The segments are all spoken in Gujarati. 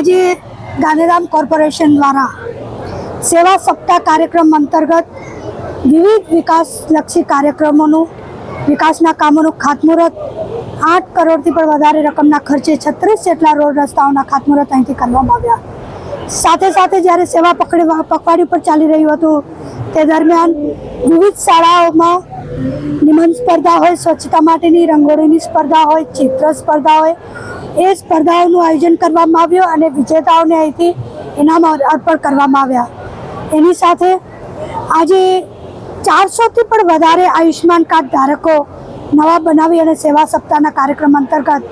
આજે ગાંધીધામ કોર્પોરેશન દ્વારા સેવા સપ્તાહ કાર્યક્રમ અંતર્ગત વિવિધ વિકાસલક્ષી કાર્યક્રમોનું, વિકાસના કામોનું ખાતમુહૂર્ત, આઠ કરોડથી પણ વધારે રકમના ખર્ચે છત્રીસ જેટલા રોડ રસ્તાઓના ખાતમુહૂર્ત અહીંથી કરવામાં આવ્યા. સાથે સાથે જ્યારે સેવા પકડી પખવાડી પર ચાલી રહ્યું હતું, તે દરમિયાન વિવિધ શાળાઓમાં નિબંધ સ્પર્ધા હોય, સ્વચ્છતા માટેની રંગોળીની સ્પર્ધા હોય, ચિત્ર સ્પર્ધા હોય એ સ્પર્ધાઓનું આયોજન કરવામાં આવ્યું અને વિજેતાઓને અહીંથી ઇનામ અર્પણ કરવામાં આવ્યા. એની સાથે આજે ચારસોથી પણ વધારે આયુષ્યમાન કાર્ડ ધારકો નવા બનાવી અને સેવા સપ્તાહના કાર્યક્રમ અંતર્ગત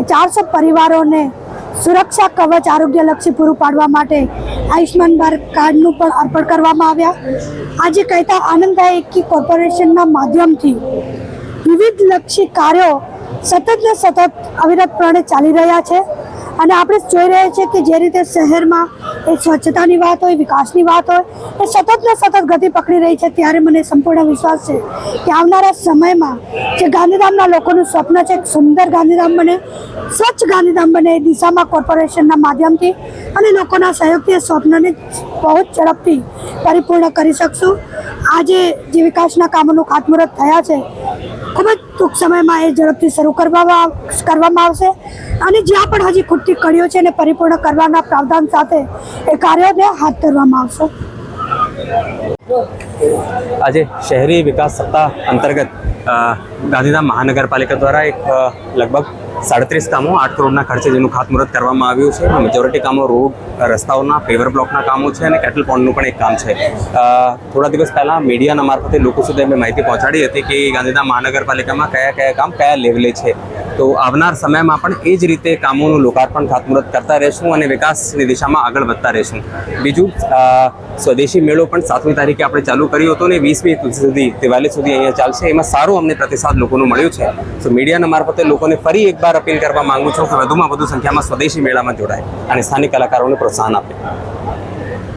એ ચારસો પરિવારોને સુરક્ષા કવચ આરોગ્યલક્ષી પૂરું પાડવા માટે આયુષ્યમાન ભારત કાર્ડનું પણ અર્પણ કરવામાં આવ્યા. આજે કહેતા આનંદદાયકી કોર્પોરેશનના માધ્યમથી વિવિધ લક્ષી કાર્યો સતત ને સતત અવિરતપણે ચાલી રહ્યા છે. અને આપણે જોઈ રહ્યા છીએ કે જે રીતે શહેરમાં એ સ્વચ્છતાની વાત હોય, વિકાસની વાત હોય, એ સતત ને સતત ગતિ પકડી રહી છે. ત્યારે મને સંપૂર્ણ વિશ્વાસ છે કે આવનારા સમયમાં જે ગાંધીધામના લોકોનું સ્વપ્ન છે સુંદર ગાંધીધામ બને, સ્વચ્છ ગાંધીધામ બને એ દિશામાં કોર્પોરેશનના માધ્યમથી અને લોકોના સહયોગથી એ સ્વપ્નને બહુ જ ઝડપથી પરિપૂર્ણ કરી શકશું. આજે જે વિકાસના કામોનું ખાતમુહૂર્ત થયા છે ખૂબ જ ટૂંક સમયમાં એ ઝડપથી શરૂ કરવામાં કરવામાં આવશે. અને જ્યાં પણ હજી ખૂટતી કડીઓ છે એને પરિપૂર્ણ કરવાના પ્રાવધાન સાથે એ કાર્યોને હાથ ધરવામાં આવશે. આજે શહેરી વિકાસ સપ્તાહ અંતર્ગત ગાંધીધામ મહાનગરપાલિકા દ્વારા એક લગભગ સાડત્રીસ કામો, આઠ કરોડના ખર્ચે જેનું ખાતમુહૂર્ત કરવામાં આવ્યું છે. મેજોરિટી કામો રોડ, રસ્તાઓના પેવર બ્લોકના કામો છે અને કેટલ પોન્ડનું પણ એક કામ છે. થોડા દિવસ પહેલાં મીડિયાના મારફતે લોકો સુધી અમે માહિતી પહોંચાડી હતી કે ગાંધીધામ મહાનગરપાલિકામાં કયા કયા કામ, કયા લેવલે છે. તો આવનાર સમયમાં પણ એ જ રીતે કામોનું લોકાર્પણ ખાતમુહૂર્ત કરતા રહેશું અને વિકાસની દિશામાં આગળ વધતા રહેશું. બીજું સ્વદેશી મેળો પણ સાતમી તારીખે આપણે ચાલુ કર્યો હતો ને વીસમી સુધી, દિવાળી સુધી અહીંયા ચાલશે. એમાં સારો અમને પ્રતિસાદ લોકોનું મળ્યું છે. તો મીડિયાના મારફતે લોકોને ફરી એકવાર અપીલ કરવા માંગુ છું કે વધુમાં વધુ સંખ્યામાં સ્વદેશી મેળામાં જોડાય અને સ્થાનિક કલાકારોને પ્રોત્સાહન આપે.